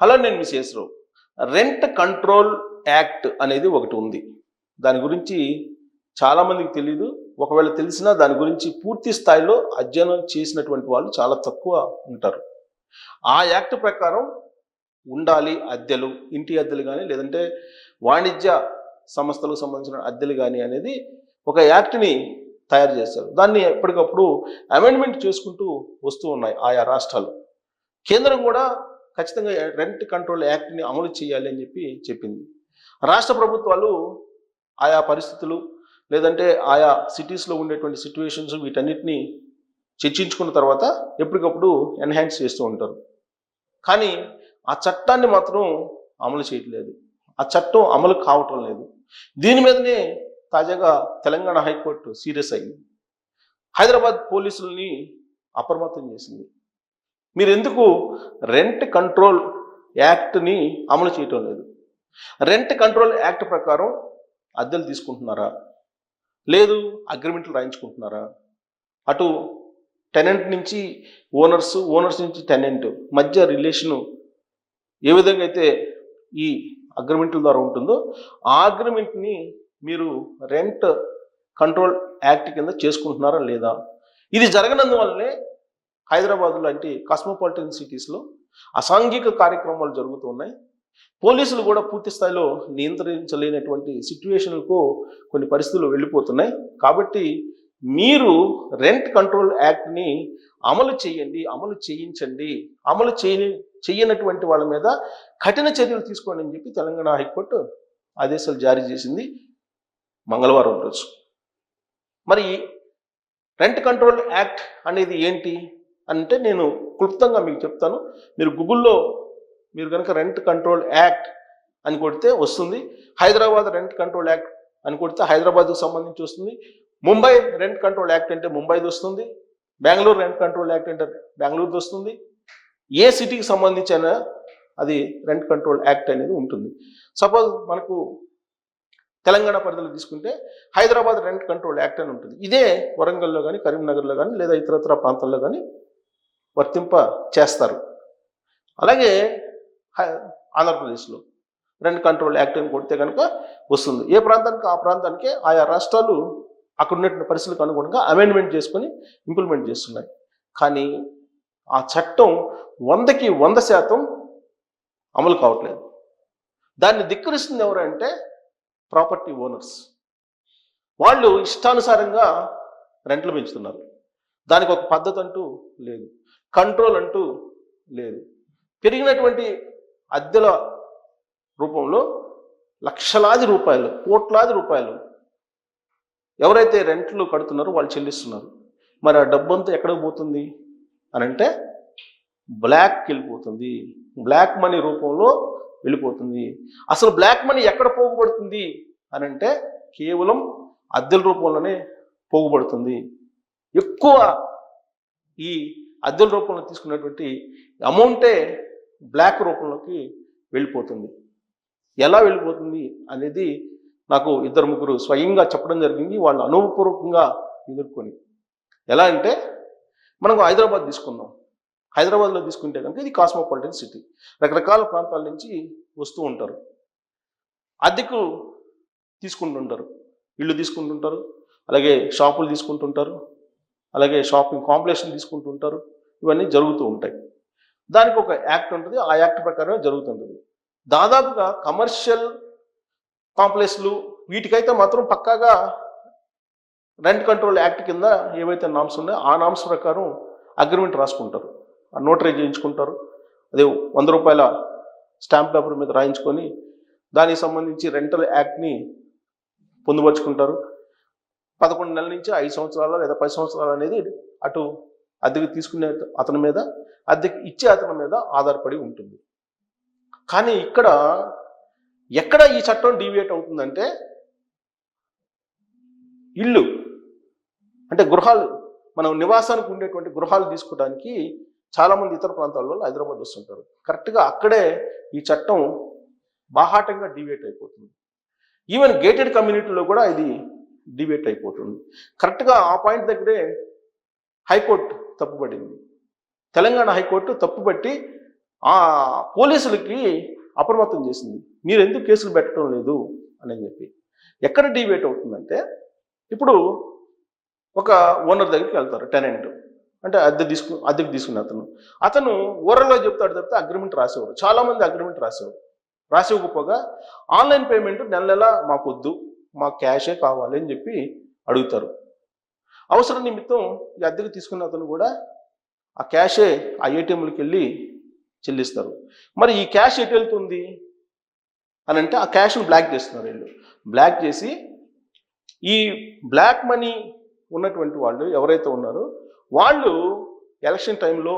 Hello నేను miss rent control act అనేది ఒకటి ఉంది. దాని గురించి చాలామందికి తెలియదు ఒకవేళ తెలిసినా దాని గురించి పూర్తి స్థాయిలో అధ్యయనం చేసినటువంటి వాళ్ళు చాలా తక్కువ ఉంటారు. ఆ యాక్ట్ ప్రకారం ఉండాలి అద్దెలు ఇంటి అద్దెలు కానీ లేదంటే వాణిజ్య సంస్థలకు సంబంధించిన అద్దెలు కానీ అనేది ఒక యాక్ట్ని తయారు చేశారు దాన్ని ఎప్పటికప్పుడు అమెండ్మెంట్ చేసుకుంటూ వస్తూ ఉన్నాయి ఆయా రాష్ట్రాలు. కేంద్రం కూడా ఖచ్చితంగా రెంట్ కంట్రోల్ యాక్ట్ని అమలు చేయాలి అని చెప్పి చెప్పింది. రాష్ట్ర ప్రభుత్వాలు ఆయా పరిస్థితులు లేదంటే ఆయా సిటీస్లో ఉండేటువంటి సిచ్యువేషన్స్ వీటన్నిటిని చర్చించుకున్న తర్వాత ఎప్పటికప్పుడు ఎన్హాన్స్ చేస్తూ ఉంటారు. కానీ ఆ చట్టాన్ని మాత్రం అమలు చేయట్లేదు. ఆ చట్టం అమలు కావటం లేదు. దీని మీదనే తాజాగా తెలంగాణ హైకోర్టు సీరియస్ అయింది. హైదరాబాద్ పోలీసుల్ని అప్రమత్తం చేసింది. మీరు ఎందుకు రెంట్ కంట్రోల్ యాక్ట్ని అమలు చేయటం లేదు? రెంట్ కంట్రోల్ యాక్ట్ ప్రకారం అద్దెలు తీసుకుంటున్నారా? లేదు అగ్రిమెంట్లు రాయించుకుంటున్నారా? అటు టెనెంట్ నుంచి ఓనర్స్ ఓనర్స్ నుంచి టెనెంట్ మధ్య రిలేషను ఏ విధంగా అయితే ఈ అగ్రిమెంట్ల ద్వారా ఉంటుందో ఆ అగ్రిమెంట్ని మీరు రెంట్ కంట్రోల్ యాక్ట్ కింద చేసుకుంటున్నారా లేదా? ఇది జరగనందువల్లనే హైదరాబాద్ లాంటి కాస్మోపాలిటన్ సిటీస్లో అసాంఘిక కార్యక్రమాలు జరుగుతూ ఉన్నాయి. పోలీసులు కూడా పూర్తి స్థాయిలో నియంత్రించలేనటువంటి సిచ్యువేషన్లకు కొన్ని పరిస్థితులు వెళ్ళిపోతున్నాయి. కాబట్టి మీరు రెంట్ కంట్రోల్ యాక్ట్ని అమలు చేయండి అమలు చేయించండి అమలు చేయని చేయనటువంటి వాళ్ళ మీద కఠిన చర్యలు తీసుకోండి అని చెప్పి తెలంగాణ హైకోర్టు ఆదేశాలు జారీ చేసింది మంగళవారం రోజు. మరి రెంట్ కంట్రోల్ యాక్ట్ అనేది ఏంటి? అంటే నేను క్లుప్తంగా మీకు చెప్తాను. మీరు గూగుల్లో మీరు కనుక రెంట్ కంట్రోల్ యాక్ట్ అని కొడితే వస్తుంది. హైదరాబాద్ రెంట్ కంట్రోల్ యాక్ట్ అని కొడితే హైదరాబాద్కు సంబంధించి వస్తుంది. ముంబై రెంట్ కంట్రోల్ యాక్ట్ అంటే ముంబైది వస్తుంది. బెంగళూరు రెంట్ కంట్రోల్ యాక్ట్ అంటే బెంగళూరుది వస్తుంది. ఏ సిటీకి సంబంధించిన అది రెంట్ కంట్రోల్ యాక్ట్ అనేది ఉంటుంది. సపోజ్ మనకు తెలంగాణ పరిధిలో తీసుకుంటే హైదరాబాద్ రెంట్ కంట్రోల్ యాక్ట్ అని ఉంటుంది. ఇదే వరంగల్లో కానీ కరీంనగర్లో కానీ లేదా ఇతరత్ర ప్రాంతాల్లో కానీ వర్తింప చేస్తారు. అలాగే హై- ఆంధ్రప్రదేశ్లో రెంట్ కంట్రోల్ యాక్ట్ అని కొడితే కనుక వస్తుంది. ఏ ప్రాంతానికి ఆ ప్రాంతానికి ఆయా రాష్ట్రాలు అక్కడ ఉన్నటువంటి పరిస్థితులకు అనుగుణంగా అమెండ్మెంట్ చేసుకొని ఇంప్లిమెంట్ చేస్తున్నాయి. కానీ ఆ చట్టం వందకి వంద శాతం అమలు కావట్లేదు. దాన్ని ధిక్కరిస్తుంది ఎవరంటే ప్రాపర్టీ ఓనర్స్ వాళ్ళు ఇష్టానుసారంగా రెంట్లు పెంచుతున్నారు. దానికి ఒక పద్ధతి అంటూ లేదు. కంట్రోల్ అంటూ లేదు. పెరిగినటువంటి అద్దెల రూపంలో లక్షలాది రూపాయలు కోట్లాది రూపాయలు ఎవరైతే రెంట్లు కడుతున్నారో వాళ్ళు చెల్లిస్తున్నారు. మరి ఆ డబ్బంతా ఎక్కడికి పోతుంది? అని అంటే బ్లాక్కి వెళ్ళిపోతుంది. బ్లాక్ మనీ రూపంలో వెళ్ళిపోతుంది. అసలు బ్లాక్ మనీ ఎక్కడ పోగుపడుతుంది? అని అంటే కేవలం అద్దెల రూపంలోనే పోగుపడుతుంది. ఎక్కువ ఈ అద్దెల రూపంలో తీసుకున్నటువంటి అమౌంటే బ్లాక్ రూపంలోకి వెళ్ళిపోతుంది. ఎలా వెళ్ళిపోతుంది అనేది నాకు ఇద్దరు ముగ్గురు స్వయంగా చెప్పడం జరిగింది వాళ్ళు అనుభవపూర్వకంగా ఎదుర్కొని. ఎలా అంటే మనం హైదరాబాద్ తీసుకుందాం. హైదరాబాద్లో తీసుకుంటే కనుక ఇది కాస్మోపాలిటన్ సిటీ. రకరకాల ప్రాంతాల నుంచి వస్తూ ఉంటారు. అద్దెకు తీసుకుంటుంటారు. ఇల్లు తీసుకుంటుంటారు. అలాగే షాపులు తీసుకుంటుంటారు. అలాగే షాపింగ్ కాంపిటీషన్ తీసుకుంటూ ఉంటారు. ఇవన్నీ జరుగుతూ ఉంటాయి. దానికి ఒక యాక్ట్ ఉంటుంది. ఆ యాక్ట్ ప్రకారం జరుగుతుంటుంది. దాదాపుగా కమర్షియల్ కాంప్లెక్స్లు వీటికైతే మాత్రం పక్కాగా రెంట్ కంట్రోల్ యాక్ట్ కింద ఏవైతే నామ్స్ ఉన్నాయో ఆ నామ్స్ ప్రకారం అగ్రిమెంట్ రాసుకుంటారు. ఆ నోటరీ చేయించుకుంటారు. అదే వంద రూపాయల స్టాంప్ పేపర్ మీద రాయించుకొని దానికి సంబంధించి రెంటల్ యాక్ట్ని పొందుపరుచుకుంటారు. పదకొండు నెలల నుంచి ఐదు సంవత్సరాలు లేదా పది సంవత్సరాలు అనేది అటు అద్దెకి తీసుకునే అతని మీద అద్దెకి ఇచ్చే అతని మీద ఆధారపడి ఉంటుంది. కానీ ఇక్కడ ఎక్కడ ఈ చట్టం డీవియేట్ అవుతుందంటే ఇల్లు అంటే గృహాలు మనం నివాసానికి ఉండేటువంటి గృహాలు తీసుకోవడానికి చాలామంది ఇతర ప్రాంతాల్లో హైదరాబాద్ వస్తుంటారు. కరెక్ట్గా అక్కడే ఈ చట్టం బాహాటంగా డివేట్ అయిపోతుంది. ఈవెన్ గేటెడ్ కమ్యూనిటీలో కూడా ఇది డివేట్ అయిపోతుంది. కరెక్ట్గా ఆ పాయింట్ దగ్గరే హైకోర్టు తప్పుపడింది. తెలంగాణ హైకోర్టు తప్పుపట్టి ఆ పోలీసులకి అప్రమత్తం చేసింది. మీరు ఎందుకు కేసులు పెట్టడం లేదు? అని చెప్పి. ఎక్కడ డివేట్ అవుతుందంటే ఇప్పుడు ఒక ఓనర్ దగ్గరికి వెళ్తారు టెనెంట్. అంటే అద్దె తీసుకు అద్దెకి తీసుకున్న అతను. అతను ఓరల్లో చెప్తాడు తప్పితే అగ్రిమెంట్ రాసేవారు చాలా మంది అగ్రిమెంట్ రాసేవారు. రాసివ్వకపోగా ఆన్లైన్ పేమెంట్ నెల నెల మాకు క్యాషే కావాలి అని చెప్పి అడుగుతారు. అవసరం నిమిత్తం ఈ అద్దెకు తీసుకున్న అతను కూడా ఆ క్యాషే ఆ ఏటీఎంలకు వెళ్ళి చెల్లిస్తారు. మరి ఈ క్యాష్ ఎటు వెళ్తుంది? అని అంటే ఆ క్యాష్ను బ్లాక్ చేస్తున్నారు వీళ్ళు. బ్లాక్ చేసి ఈ బ్లాక్ మనీ ఉన్నటువంటి వాళ్ళు ఎవరైతే ఉన్నారో వాళ్ళు ఎలక్షన్ టైంలో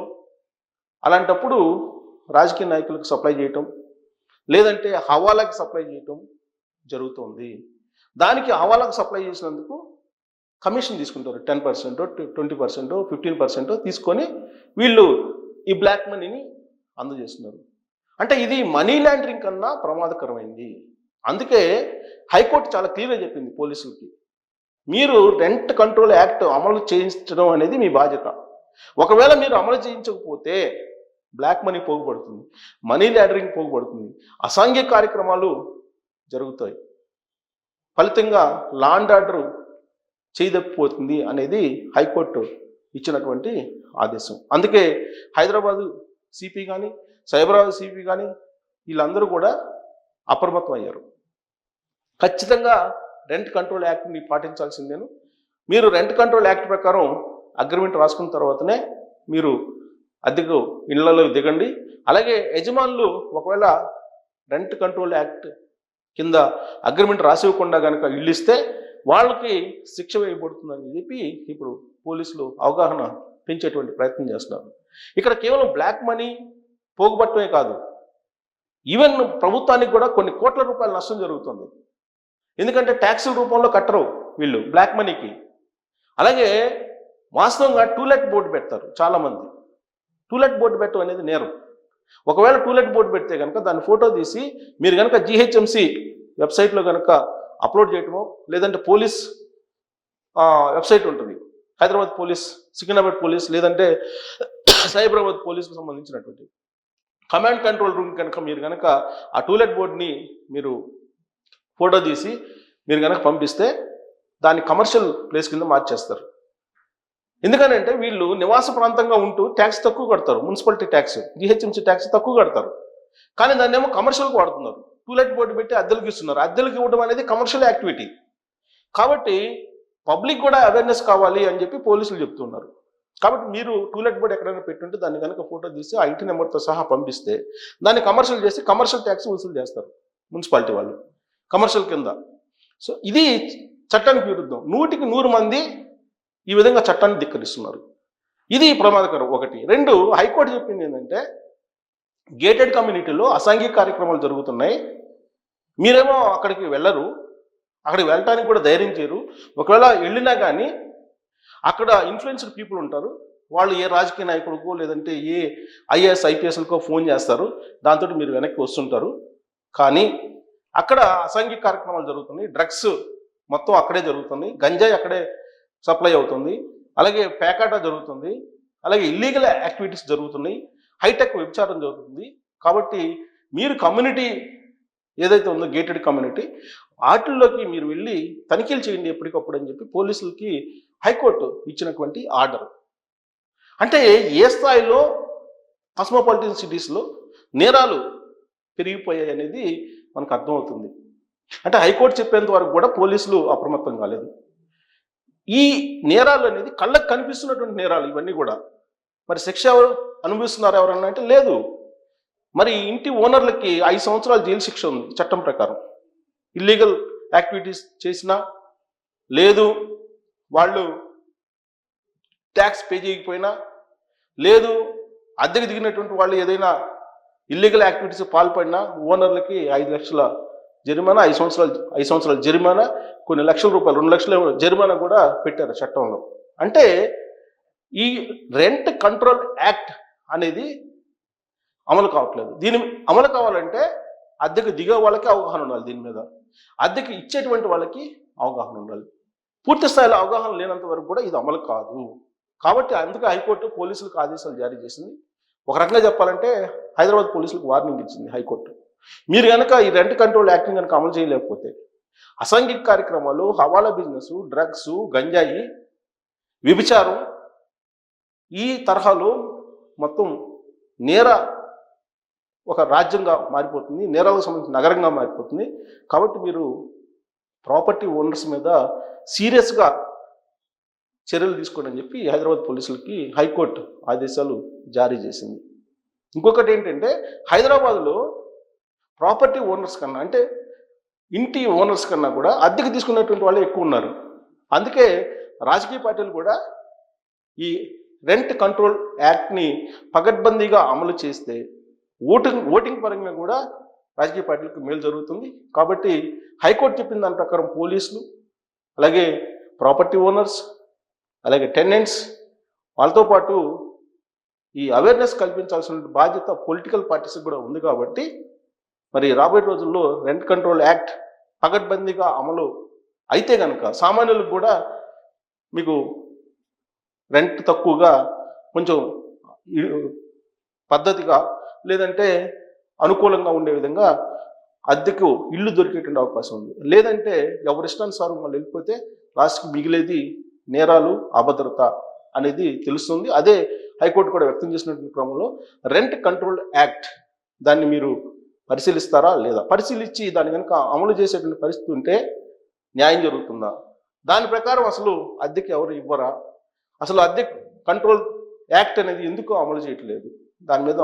అలాంటప్పుడు రాజకీయ నాయకులకు సప్లై చేయటం లేదంటే హవాలాకి సప్లై చేయటం జరుగుతుంది. దానికి హవాలాకు సప్లై చేసినందుకు కమిషన్ తీసుకుంటారు. Ten percent twenty percent fifteen percent తీసుకొని వీళ్ళు ఈ బ్లాక్ మనీని అందజేస్తున్నారు. అంటే ఇది మనీ లాండరింగ్ కన్నా ప్రమాదకరమైంది. అందుకే హైకోర్టు చాలా క్లియర్గా చెప్పింది పోలీసులకి. మీరు రెంట్ కంట్రోల్ యాక్ట్ అమలు చేయించడం అనేది మీ బాధ్యత. ఒకవేళ మీరు అమలు చేయించకపోతే బ్లాక్ మనీ పోగుపడుతుంది. మనీ లాండరింగ్ పోగుపడుతుంది. అసాంఘిక కార్యక్రమాలు జరుగుతాయి. ఫలితంగా లాండ్ ఆర్డర్ చేయదప్పిపోతుంది అనేది హైకోర్టు ఇచ్చినటువంటి ఆదేశం. అందుకే హైదరాబాదు సిపి కానీ సైబరాబాద్ సిపి కానీ వీళ్ళందరూ కూడా అప్రమత్తం అయ్యారు. ఖచ్చితంగా రెంట్ కంట్రోల్ యాక్ట్ని పాటించాల్సిందేను. మీరు రెంట్ కంట్రోల్ యాక్ట్ ప్రకారం అగ్రిమెంట్ రాసుకున్న తర్వాతనే మీరు అద్దెకు ఇళ్ళలో దిగండి. అలాగే యజమానులు ఒకవేళ రెంట్ కంట్రోల్ యాక్ట్ కింద అగ్రిమెంట్ రాసివ్వకుండా కనుక ఇల్లు ఇస్తే వాళ్ళకి శిక్ష వేయబడుతుందని చెప్పి ఇప్పుడు పోలీసులు అవగాహన పెంచేటువంటి ప్రయత్నం చేస్తున్నారు. ఇక్కడ కేవలం బ్లాక్ మనీ పోగుబట్టమే కాదు ఈవెన్ ప్రభుత్వానికి కూడా కొన్ని కోట్ల రూపాయల నష్టం జరుగుతుంది. ఎందుకంటే ట్యాక్సుల రూపంలో కట్టరు వీళ్ళు బ్లాక్ మనీకి. అలాగే వాస్తవంగా టూలెట్ బోర్డు పెడతారు చాలామంది. టూలెట్ బోర్డు పెట్టడం అనేది నేరం. ఒకవేళ టూలెట్ బోర్డు పెడితే కనుక దాని ఫోటో తీసి మీరు కనుక జిహెచ్ఎంసి వెబ్సైట్లో కనుక అప్లోడ్ చేయటమో లేదంటే పోలీస్ వెబ్సైట్ ఉంటుంది. హైదరాబాద్ పోలీస్ సికింద్రాబాద్ పోలీస్ లేదంటే సైబరాబాద్ పోలీస్కి సంబంధించినటువంటి కమాండ్ కంట్రోల్ రూమ్ కనుక మీరు కనుక ఆ టూలెట్ బోర్డ్ని మీరు ఫోటో తీసి మీరు కనుక పంపిస్తే దాన్ని కమర్షియల్ ప్లేస్ కింద మార్చేస్తారు. ఎందుకనంటే వీళ్ళు నివాస ప్రాంతంగా ఉంటూ ట్యాక్స్ తక్కువ కడతారు మున్సిపాలిటీ ట్యాక్స్ జిహెచ్ఎంసీ ట్యాక్స్ తక్కువ కడతారు. కానీ దాన్ని ఏమో కమర్షియల్కి వాడుతున్నారు. టూలెట్ బోర్డు పెట్టి అద్దెలకు ఇస్తున్నారు. అద్దెలకు ఇవ్వడం అనేది కమర్షియల్ యాక్టివిటీ కాబట్టి పబ్లిక్ కూడా అవేర్నెస్ కావాలి అని చెప్పి పోలీసులు చెప్తున్నారు. కాబట్టి మీరు టూలెట్ బోర్డు ఎక్కడైనా పెట్టుంటే దాన్ని కనుక ఫోటో తీసి ఆ ఇంటి నెంబర్తో సహా పంపిస్తే దాన్ని కమర్షియల్ చేసి కమర్షియల్ ట్యాక్స్ వసూలు చేస్తారు మున్సిపాలిటీ వాళ్ళు. కమర్షియల్ కింద. సో ఇది చట్టానికి విరుద్ధం. నూటికి నూరు మంది ఈ విధంగా చట్టాన్ని ధిక్కరిస్తున్నారు. ఇది ప్రమాదకరం ఒకటి. రెండు హైకోర్టు చెప్పింది ఏంటంటే గేటెడ్ కమ్యూనిటీలో అసాంఘిక కార్యక్రమాలు జరుగుతున్నాయి. మీరేమో అక్కడికి వెళ్ళరు. అక్కడికి వెళ్ళటానికి కూడా ధైర్యం చేయరు. ఒకవేళ వెళ్ళినా కానీ అక్కడ ఇన్ఫ్లుయెన్స్డ్ పీపుల్ ఉంటారు. వాళ్ళు ఏ రాజకీయ నాయకుడికో లేదంటే ఏ ఐఏఎస్ ఐపీఎస్లకో ఫోన్ చేస్తారు. దాంతో మీరు వెనక్కి వస్తుంటారు. కానీ అక్కడ అసాంఘిక కార్యక్రమాలు జరుగుతున్నాయి. డ్రగ్స్ మొత్తం అక్కడే జరుగుతుంది గంజాయి అక్కడే సప్లై అవుతుంది. అలాగే ప్యాకాటా జరుగుతుంది. అలాగే ఇల్లీగల్ యాక్టివిటీస్ జరుగుతున్నాయి. హైటెక్ వ్యభిచారం జరుగుతుంది. కాబట్టి మీరు కమ్యూనిటీ ఏదైతే ఉందో గేటెడ్ కమ్యూనిటీ వాటిల్లోకి మీరు వెళ్ళి తనిఖీలు చేయండి ఎప్పటికప్పుడు అని చెప్పి పోలీసులకి హైకోర్టు ఇచ్చినటువంటి ఆర్డర్. అంటే ఏ స్థాయిలో కస్మోపాలిటన్ సిటీస్లో నేరాలు పెరిగిపోయాయి అనేది మనకు అర్థమవుతుంది. అంటే హైకోర్టు చెప్పేంత వరకు కూడా పోలీసులు అప్రమత్తం కాలేదు. ఈ నేరాలు అనేది కళ్ళకు కనిపిస్తున్నటువంటి నేరాలు ఇవన్నీ కూడా. మరి శిక్ష ఎవరు అనుభవిస్తున్నారు ఎవరన్నా అంటే లేదు. మరి ఇంటి ఓనర్లకి ఐదు సంవత్సరాల జైలు శిక్ష ఉంది చట్టం ప్రకారం. ఇల్లీగల్ యాక్టివిటీస్ చేసినా లేదు. వాళ్ళు ట్యాక్స్ పే చేయకపోయినా లేదు. అద్దెకు దిగినటువంటి వాళ్ళు ఏదైనా ఇల్లీగల్ యాక్టివిటీస్ పాల్పడినా ఓనర్లకి ఐదు లక్షల జరిమానా ఐదు సంవత్సరాలు ఐదు సంవత్సరాలు జరిమానా కొన్ని లక్షల రూపాయలు రెండు లక్షల జరిమానా కూడా పెట్టారు చట్టంలో. అంటే ఈ రెంట్ కంట్రోల్ యాక్ట్ అనేది అమలు కావట్లేదు. దీని అమలు కావాలంటే అద్దెకు దిగే వాళ్ళకి అవగాహన ఉండాలి దీని మీద. అద్దెకు ఇచ్చేటువంటి వాళ్ళకి అవగాహన ఉండాలి. పూర్తి స్థాయిలో అవగాహన లేనంత వరకు కూడా ఇది అమలు కాదు. కాబట్టి అందుకే హైకోర్టు పోలీసులకు ఆదేశాలు జారీ చేసింది. ఒక రకంగా చెప్పాలంటే హైదరాబాద్ పోలీసులకు వార్నింగ్ ఇచ్చింది హైకోర్టు. మీరు కనుక ఈ రెంట్ కంట్రోల్ యాక్ట్ని కనుక అమలు చేయలేకపోతే అసాంఘిక కార్యక్రమాలు హవాలా బిజినెస్ డ్రగ్స్ గంజాయి వ్యభిచారం ఈ తరహాలో మొత్తం నేర ఒక రాజ్యంగా మారిపోతుంది నేరాలకు సంబంధించిన నగరంగా మారిపోతుంది. కాబట్టి మీరు ప్రాపర్టీ ఓనర్స్ మీద సీరియస్గా చర్యలు తీసుకోండి అని చెప్పి హైదరాబాద్ పోలీసులకి హైకోర్టు ఆదేశాలు జారీ చేసింది. ఇంకొకటి ఏంటంటే హైదరాబాద్లో ప్రాపర్టీ ఓనర్స్ కన్నా అంటే ఇంటి ఓనర్స్ కన్నా కూడా అద్దెకి తీసుకున్నటువంటి వాళ్ళే ఎక్కువ ఉన్నారు. అందుకే రాజకీయ పార్టీలు కూడా ఈ రెంట్ కంట్రోల్ యాక్ట్ని పగడ్బందీగా అమలు చేస్తే ఓటింగ్ ఓటింగ్ పరంగా కూడా రాజకీయ పార్టీలకు మేలు జరుగుతుంది. కాబట్టి హైకోర్టు చెప్పిన దాని ప్రకారం పోలీసులు అలాగే ప్రాపర్టీ ఓనర్స్ అలాగే టెనెంట్స్ వాళ్ళతో పాటు ఈ అవేర్నెస్ కల్పించాల్సిన బాధ్యత పొలిటికల్ పార్టీస్కి కూడా ఉంది కాబట్టి మరి రాబోయే రోజుల్లో రెంట్ కంట్రోల్ యాక్ట్ పగడ్బందీగా అమలు అయితే కనుక సామాన్యులకు కూడా మీకు రెంట్ తక్కువగా కొంచెం పద్ధతిగా లేదంటే అనుకూలంగా ఉండే విధంగా అద్దెకు ఇల్లు దొరికేటువంటి అవకాశం ఉంది. లేదంటే ఎవరిష్టానుసారం వాళ్ళు వెళ్ళిపోతే లాస్ట్కి మిగిలేది నేరాలు అభద్రత అనేది తెలుస్తుంది. అదే హైకోర్టు కూడా వ్యక్తం చేసినటువంటి క్రమంలో రెంట్ కంట్రోల్ యాక్ట్ దాన్ని మీరు పరిశీలిస్తారా లేదా? పరిశీలించి దాన్ని కనుక అమలు చేసేటువంటి పరిస్థితి ఉంటే న్యాయం జరుగుతుందా? దాని ప్రకారం అసలు అద్దెకి ఎవరు ఇవ్వరా? అసలు అద్దె కంట్రోల్ యాక్ట్ అనేది ఎందుకు అమలు చేయట్లేదు? దాని మీద